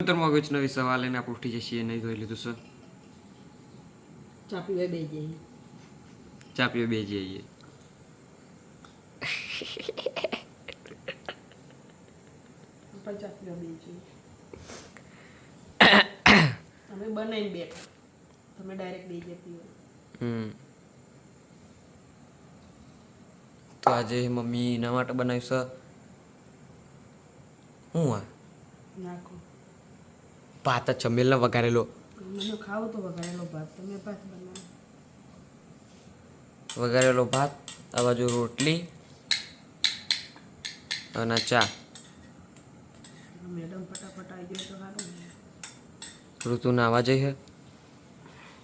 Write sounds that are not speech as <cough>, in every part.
ઉત્તરમાં કોઈ નવી સવાલ એને આપણે ઉઠી જઈએ નહીં જોઈ લીધું સર ચા બે જઈએ. ચા બે જઈએ. આપણે ચા પીવા બે જઈએ. <coughs> અમે બનાવીને બેઠા. તમે ડાયરેક્ટ બે જઈએ હમ. તો આજે મમ્મી એના માટે બનાવ્યું છે? હું આ? નાખો. ભાત જ ચમેલને વઘારેલો. મને ખાવો તો વઘારેલો ભાત. તમે ભાત બનાવો. વઘારેલો ભાત આ બાજુ રોટલી અને ચા. મેડમ ફટાફટ આવી જાય તો સારું ઋતુ નાવા જઈ છે.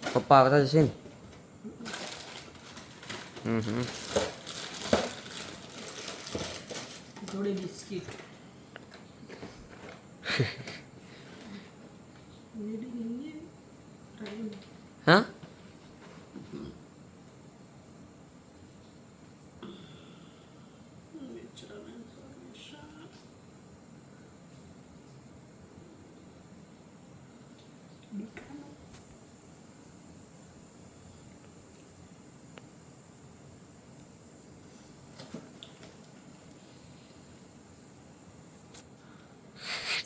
પપ્પા આવતા જશે ને? હમ હમ. થોડી બિસ્કિટ <laughs> હા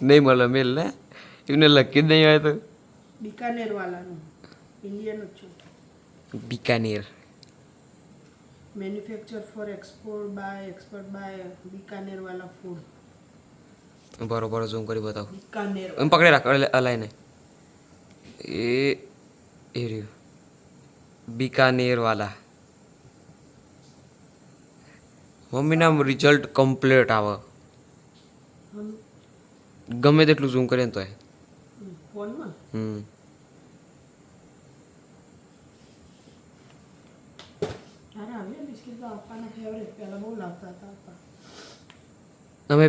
નહીં મળે મેલ ને? એમને લકી જ નહીં આવે તો? બિકાનેર વાળાનું ઇન્ડિયન જ છું. Bikaner. Manufacture for export by export by Bikaner વાળા ફૂડ બરોબર ઝૂમ કરી બતાવો. બિકાનેર. એમ પકડી રાખ અલાઈને એ એ રહ્યું. બિકાનેર વાલા મમ્મીના રિઝલ્ટ કમ્પ્લીટ આવે. ગમે તેટલું ઝૂમ કરીએ ને તોય. ફોનમાં? હમ.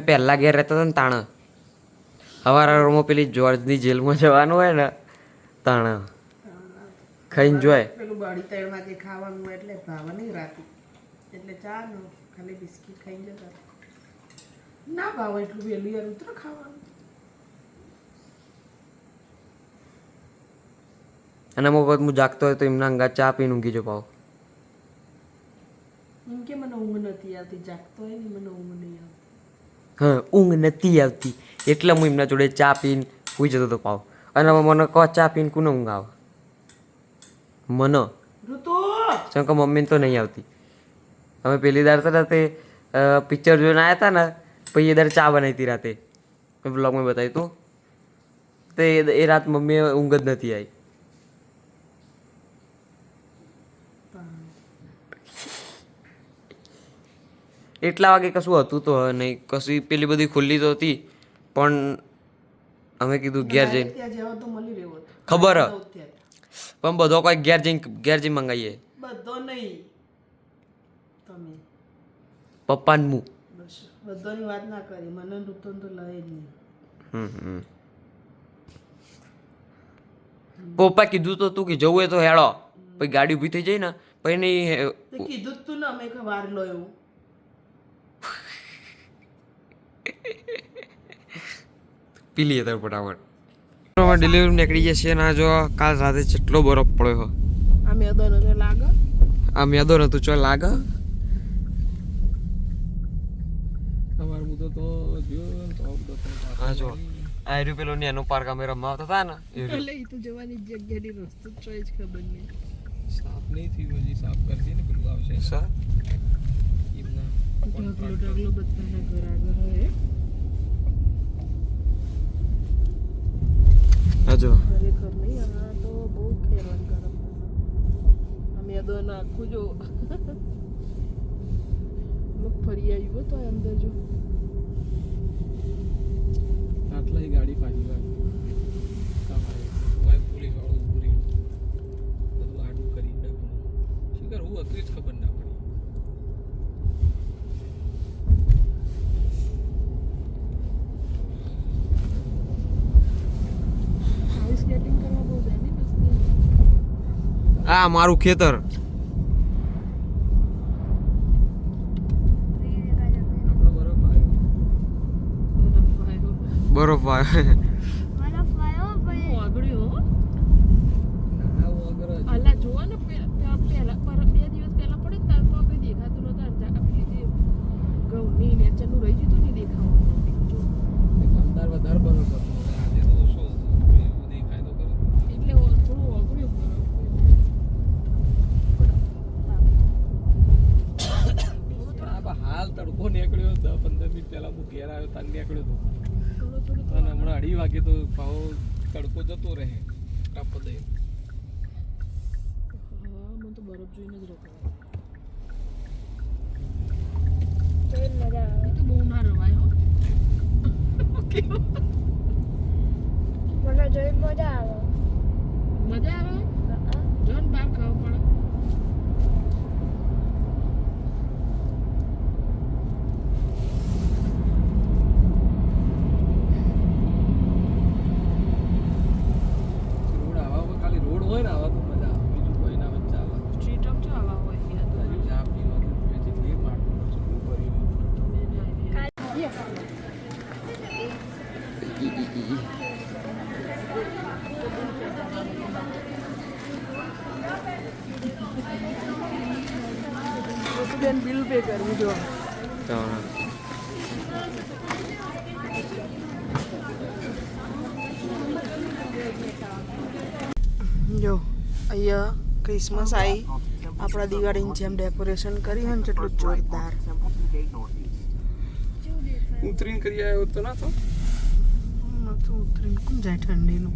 પહેલા અમે ઘેર રહેતા હતા ને તાણ. સવારમાં પેલી જોર્જની જેલમાં જવાનું હોય ને તાણ. ખાઈને જોય પેલું બળી ત્રણ જે ખાવાનું એટલે ભાવ નહીં રાતી એટલે ચા નો ખાલી બિસ્કિટ ખાઈને જતા ના ભાવ એટલું વહેલું યાર ઉતરો ખાવાનું. અને અમુક વખત હું જાગતો હોય તો એમના અંગા ચા પીને ઊંઘી જો પાવ એમ કે મને ઊંઘ નથી આવતી જાગતો હોય ને મને ઊંઘ નહીં આવતી. હા ઊંઘ નથી આવતી. એટલે હું એમના જોડે ચા પીને સુઈ જતો હતો પાવ અને મને કહો ચા પીને કોને ઊંઘ આવે? મને. કે મમ્મીને તો નહીં આવતી. અમે પેલી દાર તો રાતે પિક્ચર જોઈને આવ્યા હતા ને પછી એ દર ચા બનાવી હતી રાતે. મેં બ્લોગમાં બતાવ્યું તું તો તે એ રાત મમ્મીએ ઊંઘ જ નથી આવી. એટલા વાગે કશું હતું તો નહીં. કશી પેલી બધી ખુલ્લી તો હતી પણ અમે કીધું ઘેર જઈને. ખબર. પણ બધો કોઈ ઘેર જઈને ઘેર જઈને મંગાવીએ બધો નહીં. તમે. પપ્પાને મું. બસ વાત ના કરી. મને નૃત્ય તો લઈ જ નહીં. હમ. પપ્પા કીધું તો તું કે જવું હોય તો હેળો. પછી ગાડી ઊભી થઈ જાય ને પછી નહીં કીધું તું ને અમે વાર લો એવું. <laughs> પી લઈએ તાર ફટાફટ. ડિલિવરી નીકળી જશે ને આ જો કાલ રાતે જેટલો બરફ પડ્યો આ મેદો નતો લાગે. આ મેદો નતો ચો લાગે? હા જો આ રહ્યું પેલો નેનો પાર્ક અમે રમવા આવતા હતા ને એટલે એ તો જવાની જગ્યાની રસ્તો જ ખબર નહીં. સાફ નહીં થયું હજી સાફ કરશે ને પેલું આવશે. સર એમના ઢગલો ઢગલો બધાના ઘર આગળ હોય હા જો. ખરેખર નહીં આ તો બહુ ખેરવાન ગરમ આ આખું જો <laughs> ફરી આવ્યું તો અંદર જો આટલા ગાડી પાછી લાગે તમારે વાય પોલીસ વાળો ઊભું રહ્યું બધું આડું કરી નાખું શીખર હું હતું જ ખબર ના પડી આઈસ સ્કેટિંગ કરવા બહુ જાય ને મસ્તી આ મારું ખેતર. આપણે તડકો નીકળ્યો દસ પંદર મિનિટ પહેલાં હું ઘેર આવ્યો ત્યાં નીકળ્યો હતો અને હમણાં અઢી વાગે તો ભાવ તડકો જતો રહે કાપો દઈ મને તો બરફ જોઈને જ રોકાય બહુ ના મને જોઈ મજા આવે. મજા આવે? બેન બિલ પે કરવું જો. જો અહીંયા ક્રિસમસ આવી આપણા દિવાળીની જેમ ડેકોરેશન કરી હોય ને જેટલું જોરદાર. ઉતરીને કરી આવ્યો તો ના તો? નતું ઉતરીને કોણ જાય ઠંડીનું?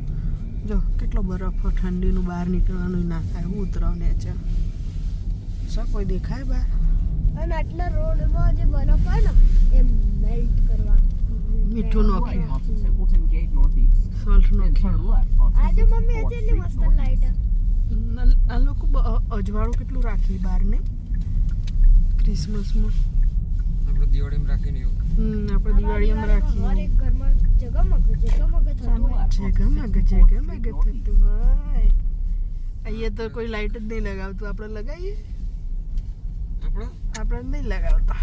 જો કેટલો બરફ ઠંડીનું બહાર નીકળવાનું ના થાય. હું ઉતરાવ ને છે કોઈ દેખાય બહાર? અને આટલા રોડમાં જે બરફ હોય ને એ મેલ્ટ કરવા મીઠું નાખ્યું સોલ્ટ નાખ્યું આજે મમ્મી આજે એટલી મસ્ત લાઈટ આ લોકો બ- અજવાળું કેટલું રાખી બહાર ને ક્રિસમસમાં આપણે દિવાળીમાં રાખીને એવું. હમ આપણે દિવાળીમાં રાખીએ. અમારે ઘરમાં જગમગ જગમગ થતું હોય. જગમગ જગમગ થતું હોય. અહીંયા તો કોઈ લાઈટ જ નહીં લગાવતું. આપણે લગાવીએ? આપણે આપણે નહીં લગાવતા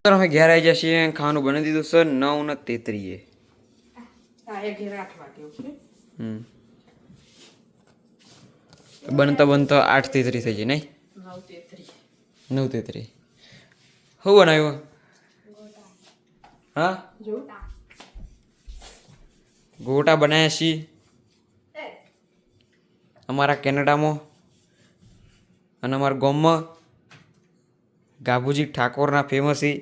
તો અમે ઘેર આવી જઈએ ખાવાનું બની દીધું સર નવ ને તેત્રીએ બનતા બનતા આઠ તેત્રી થઈ જાય નહીં નવ તેત્રી નવ તેત્રી શું બનાવ્યું હા જો ગોટા બનાવ્યા છીએ અમારા કેનેડામાં અને અમારા ગામમાં ગાભુજી ઠાકોરના ફેમસ એ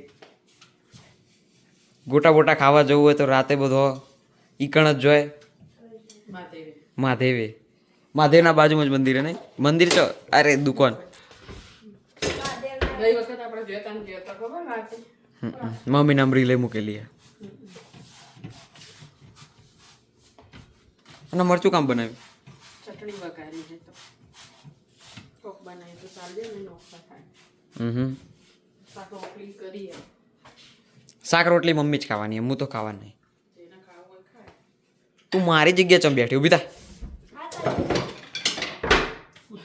ગોટા બોટા ખાવા જવું હોય તો રાતે બધો ઈકણ જ જોય. મહાદેવે. મહાદેવના બાજુમાં જ મંદિર નહીં? મંદિર છો અરે દુકાન. મમ્મી નામરી લઈ મૂકેલી અને મરચું કામ બનાવ્યું? ચટણી વઘારી કોક બનાવી તો ચાલજે ને નોખા થાય. હમ. હમ શાક રોટલી કરીએ શાક રોટલી મમ્મી જ ખાવાની હું તો ખાવાની નહીં. જેને ખાવું હોય ખાય. તું મારી જગ્યાએ ચમ બેઠી ઊભી થા. ના.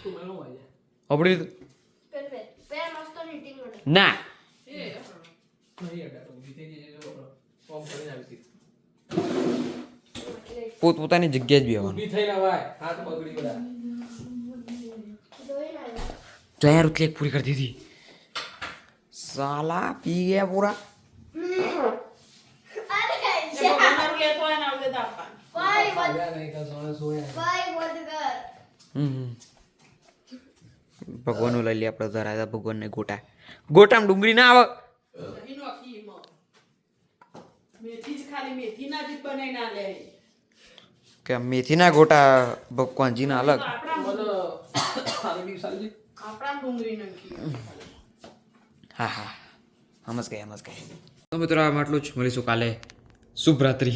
મેં નો વાગ્યા. અબડી લીધું પેન પેન નહીં કાં સોને સોયા. ભાઈ બંધ કર હમ હમ. ભગવાનનું લઈ લઈએ આપણે ભગવાન ને ગોટા ગોટામાં ડુંગળી ના આવે કે મેથી ના ગોટા ભગવાનજી ના કે મેથીના ગોટા ભગવાનજીના અલગ હા હા. સમજ ગયા સમજ ગયા તો મિત્રો આ આટલું જ. મળીશું કાલે. શુભ રાત્રિ